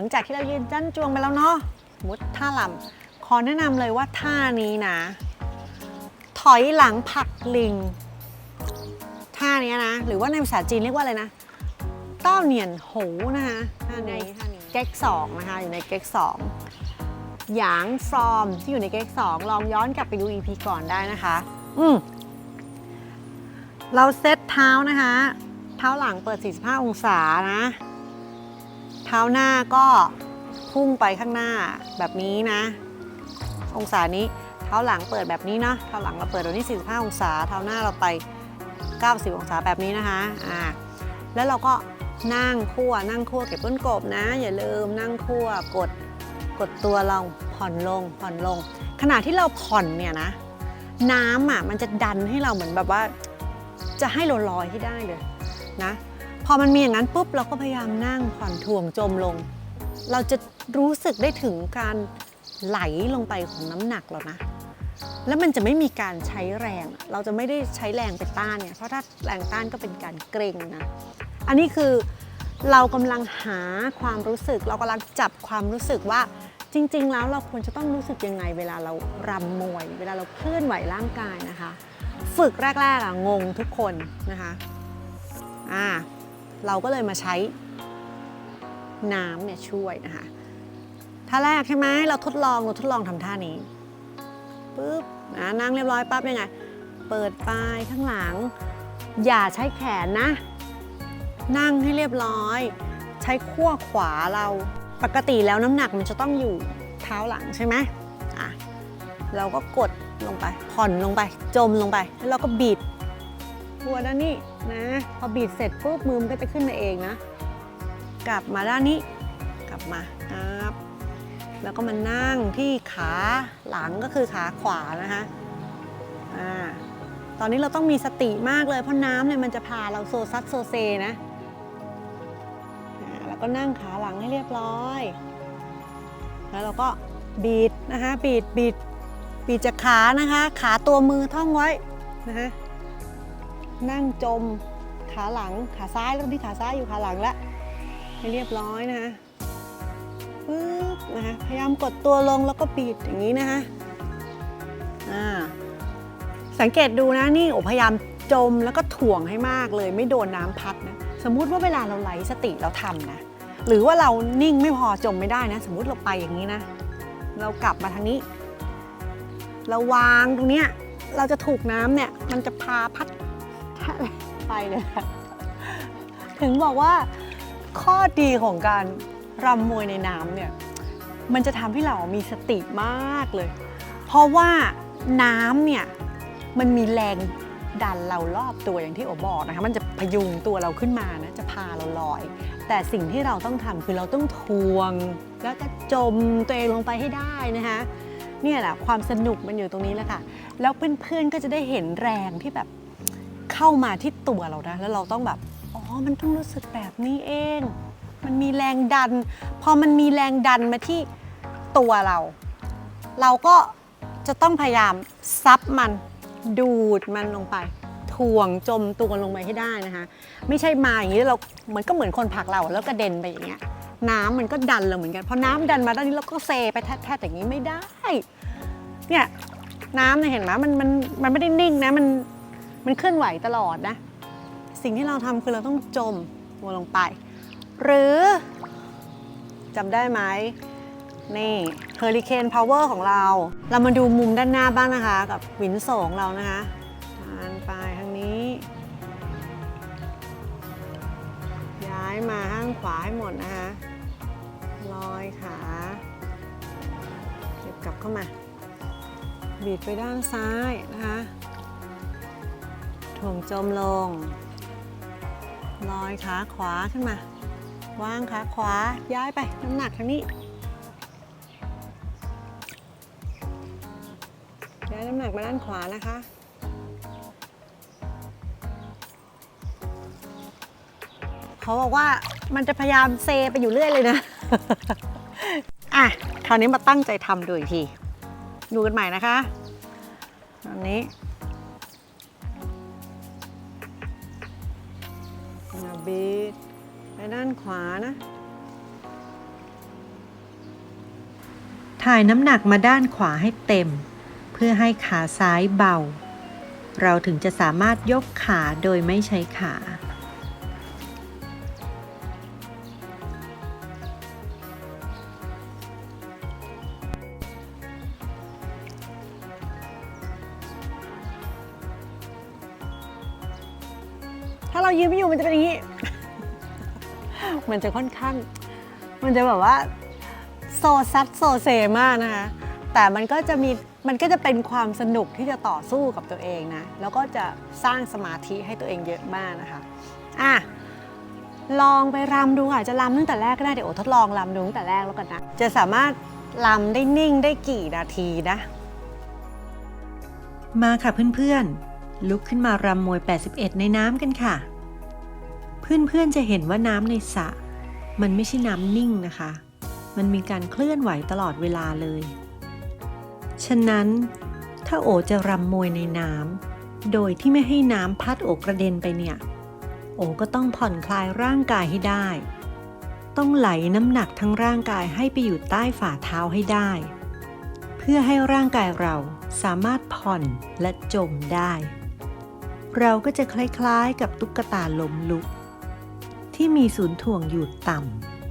หลังจากที่เรายืนจั้นจวงไปแล้วเนาะสมมุดท่าลำขอแนะนำเลยว่าท่านี้นะ ถอยหลังผลักลิง ท่านี้นะ หรือว่าในภาษาจีนเรียกว่าอะไรนะเต้าเหนียนโหนะคะท่านี้ท่านี้เก๊กสองนะคะอยู่ในเก๊กสองหยางฟอร์มที่อยู่ในเก๊กสองลองย้อนกลับไปดู EP ก่อนได้นะคะ อืมเราเซตเท้านะคะ เท้าหลังเปิด 45 องศานะเท้าหน้าก็พุ่งไปข้างหน้าแบบนี้นะ องศานี้เท้าหลังเปิดแบบนี้เนาะเท้าหลังเราเปิดแบบนี้ 45 องศา เท้าหน้าเราไป 90 องศาแบบนี้นะคะอ่าแล้วเราก็นั่งคั่วนั่งคั่วเก็บก้นกบนะ อย่าลืมนั่งคั่วกดกดตัวเราผ่อนลงผ่อนลง ขณะที่เราผ่อนเนี่ยนะ น้ำอะมันจะดันให้เราเหมือนแบบว่า จะให้เราลอยให้ได้เลยนะ อมันมีอย่างนั้นปุ๊บเราก็พยายามนั่งผ่อนถ่วงจมลง เราจะรู้สึกได้ถึงการไหลลงไปของน้ำหนักเรานะ แล้วมันจะไม่มีการใช้แรง เราจะไม่ได้ใช้แรงไปต้านเนี่ย เพราะถ้าแรงต้านก็เป็นการเกร็งนะ อันนี้คือเรากำลังหาความรู้สึก เรากำลังจับความรู้สึกว่าจริง ๆ แล้วเราควรจะต้องรู้สึกยังไง เวลาเรารำมวย เวลาเราเคลื่อนไหวร่างกายนะคะ ฝึกแรกๆอะงงทุกคนนะคะ อ่า เราก็เลยมาใช้น้ำเนี่ยช่วยนะคะท่าแรกใช่ไหมเราทดลองเราทดลองทำท่านี้ปุ๊บนะนั่งเรียบร้อยปั๊บยังไง เปิดปลายข้างหลัง อย่าใช้แขนนะ นั่งให้เรียบร้อย ใช้ขั้วขวาเราปกติแล้วน้ำหนักมันจะต้องอยู่เท้าหลังใช่ไหมอะเราก็กดลงไปผ่อนลงไป จมลงไป แล้วเราก็บีด หัวด้านนี้นะ พอบีดเสร็จปุ๊บมือมันก็จะขึ้นมาเองนะ กลับมาด้านนี้ กลับมาครับแล้วก็มานั่งที่ขาหลังก็คือขาขวานะคะอ่าตอนนี้เราต้องมีสติมากเลยเพราะน้ำเนี่ยมันจะพาเราโซซัดโซเซนะอ่าแล้วก็นั่งขาหลังให้เรียบร้อย แล้วเราก็บีดนะคะบีดบีดบีดจากขานะคะ ขาตัวมือท่องไว้นะคะ นั่งจมขาหลังขาซ้ายแล้วที่ขาซ้ายอยู่ขาหลังแล้วให้เรียบร้อยนะคะปึ๊บนะคะพยายามกดตัวลงแล้วก็บีดอย่างนี้นะคะอ่าสังเกตดูนะนี่โอพยายามจมแล้วก็ถ่วงให้มากเลย ไม่โดนน้ำพัดนะสมมุติว่าเวลาเราไหลสติเราทำนะ หรือว่าเรานิ่งไม่พอจมไม่ได้นะ สมมุติเราไปอย่างนี้นะ เรากลับมาทางนี้ เราวางตรงเนี้ยเราจะถูกน้ำเนี่ยมันจะพาพัด ไปเลยค่ะถึงบอกว่าข้อดีของการรำมวยในน้ำเนี่ย มันจะทำให้เรามีสติมากเลย เพราะว่าน้ำเนี่ย มันมีแรงดันเรารอบตัวอย่างที่โอบอกนะคะ มันจะพยุงตัวเราขึ้นมานะ จะพาเราลอย แต่สิ่งที่เราต้องทำคือเราต้องทวง แล้วก็จมตัวเองลงไปให้ได้นะคะ เนี่ยแหละความสนุกมันอยู่ตรงนี้แหละค่ะ แล้วเพื่อนๆก็จะได้เห็นแรงที่แบบ เข้ามาที่ตัวเรานะแล้วเราต้องแบบอ๋อมันต้องรู้สึกแบบนี้เอง มันมีแรงดัน พอมันมีแรงดันมาที่ตัวเรา เราก็จะต้องพยายามซับมันดูดมันลงไปถ่วงจมตัวลงไปให้ได้นะคะ ไม่ใช่มาอย่างนี้แล้วเรามันก็เหมือนคนผักเราแล้วกระเด็นไปอย่างเงี้ยน้ำมันก็ดันเราเหมือนกันพอน้ำดันมาด้านนี้เราก็เซไปแทะๆอย่างนี้ไม่ได้เนี่ยน้ำเนี่ยเห็นไหมมันมันมันไม่ได้นิ่งนะมัน มันเคลื่อนไหวตลอดนะ สิ่งที่เราทำคือเราต้องจมหัวลงไป หรือจำได้ไหมนี่เฮอริเคนพาวเวอร์ของเรา เรามาดูมุมด้านหน้าบ้างนะคะ กับวินโซของเรานะคะทานไปทางนี้ ย้ายมาข้างขวาให้หมดนะคะลอยขาเก็บกลับเข้ามา บีดไปด้านซ้ายนะคะ ถ่วงจมลง ลอยขาขวาขึ้นมาวางขาขวาย้ายไปน้ำหนักทางนี้ย้ายน้ำหนักมาด้านขวานะคะเขาบอกว่ามันจะพยายามเซไปอยู่เรื่อยเลยนะ อะ คราวนี้มาตั้งใจทำดูอีกที ดูกันใหม่นะคะอันนี้ นะบีดไปด้านขวานะ ถ่ายน้ำหนักมาด้านขวาให้เต็ม เพื่อให้ขาซ้ายเบา เราถึงจะสามารถยกขาโดยไม่ใช้ขา ถ้าเรายืนไม่อยู่มันจะเป็นอย่างนี้ มันจะค่อนข้าง มันจะแบบว่าโซซัดโซเซมากนะคะ แต่มันก็จะมีมันก็จะเป็นความสนุกที่จะต่อสู้กับตัวเองนะ แล้วก็จะสร้างสมาธิให้ตัวเองเยอะมากนะคะ อะ ลองไปรำดูค่ะ จะรำตั้งแต่แรกก็ได้ เดี๋ยวโอทดลองรำดูตั้งแต่แรกแล้วกันนะ จะสามารถรำได้นิ่งได้กี่นาทีนะ มาค่ะเพื่อนๆ ลุกขึ้นมารำมวย 81 ในน้ำกันค่ะ เพื่อนๆจะเห็นว่าน้ำในสระมันไม่ใช่น้ำนิ่งนะคะ มันมีการเคลื่อนไหวตลอดเวลาเลย ฉะนั้นถ้าโอจะรำมวยในน้ำโดยที่ไม่ให้น้ำพัดโอกระเด็นไปเนี่ย โอก็ต้องผ่อนคลายร่างกายให้ได้ ต้องไหลน้ำหนักทั้งร่างกายให้ไปอยู่ใต้ฝ่าเท้าให้ได้ เพื่อให้ร่างกายเราสามารถผ่อนและจมได้ เราก็จะคล้ายๆกับตุ๊กตาล้มลุก ที่มีศูนย์ถ่วงอยู่ต่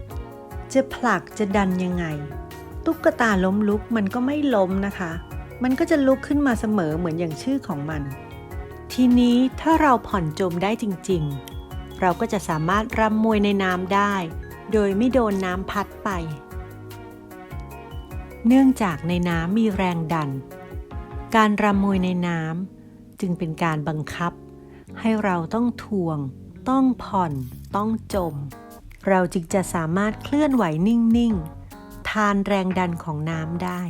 ำ จะผลักจะดันยังไง ตุ๊กตาล้มลุกมันก็ไม่ล้มนะคะ มันก็จะลุกขึ้นมาเสมอเหมือนอย่างชื่อของมัน ทีนี้ถ้าเราผ่อนจมได้จริงๆ เราก็จะสามารถรำมวยในน้ำได้ โดยไม่โดนน้ำพัดไป เนื่องจากในน้ำมีแรงดัน การรำมวยในน้ำ จึงเป็นการบังคับ ให้เราต้องทวง ต้องผ่อน ต้องจม เราจึงจะสามารถเคลื่อนไหวนิ่ง ๆ ทานแรงดันของน้ำได้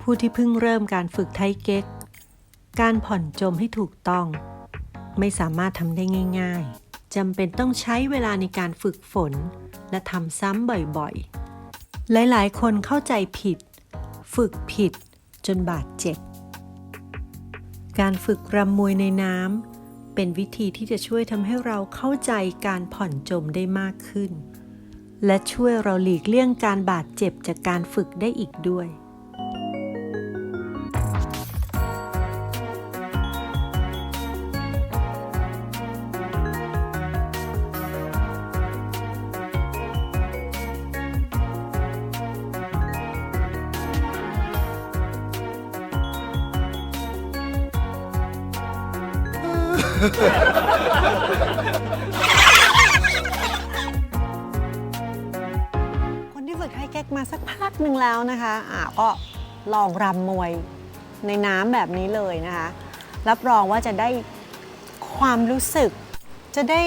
ผู้ที่เพิ่งเริ่มการฝึกไทเก๊ก การผ่อนจมให้ถูกต้อง ไม่สามารถทำได้ง่าย ๆจำเป็นต้องใช้เวลาในการฝึกฝน และทำซ้ำบ่อยๆ หลายๆ คนเข้าใจผิด ฝึกผิดจนบาดเจ็บ การฝึกรำมวยในน้ำเป็นวิธีที่จะช่วยทำให้เราเข้าใจการผ่อนจมได้มากขึ้น และช่วยเราหลีกเลี่ยงการบาดเจ็บจากการฝึกได้อีกด้วย คนที่ฝึกไฮเก๊กมาสักพักหนึ่งแล้วนะคะอ่าก็ลองรำมวยในน้ำแบบนี้เลยนะคะ รับรองว่าจะได้ความรู้สึก จะได้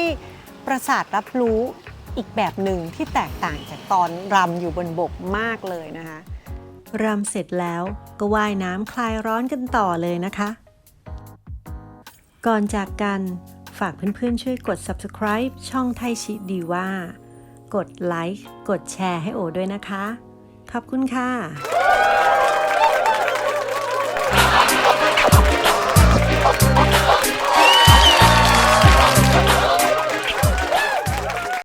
ประสาทรับรู้อีกแบบหนึ่งที่แตกต่างจากตอนรำอยู่บนบกมากเลยนะคะ รำเสร็จแล้วก็ว่ายน้ำคลายร้อนกันต่อเลยนะคะ ก่อนจากกันฝากเพื่อนๆช่วยกด subscribe ช่องไทยชิดีว่า กดไลค์ กดแชร์ให้โอด้วยนะคะ ขอบคุณค่ะ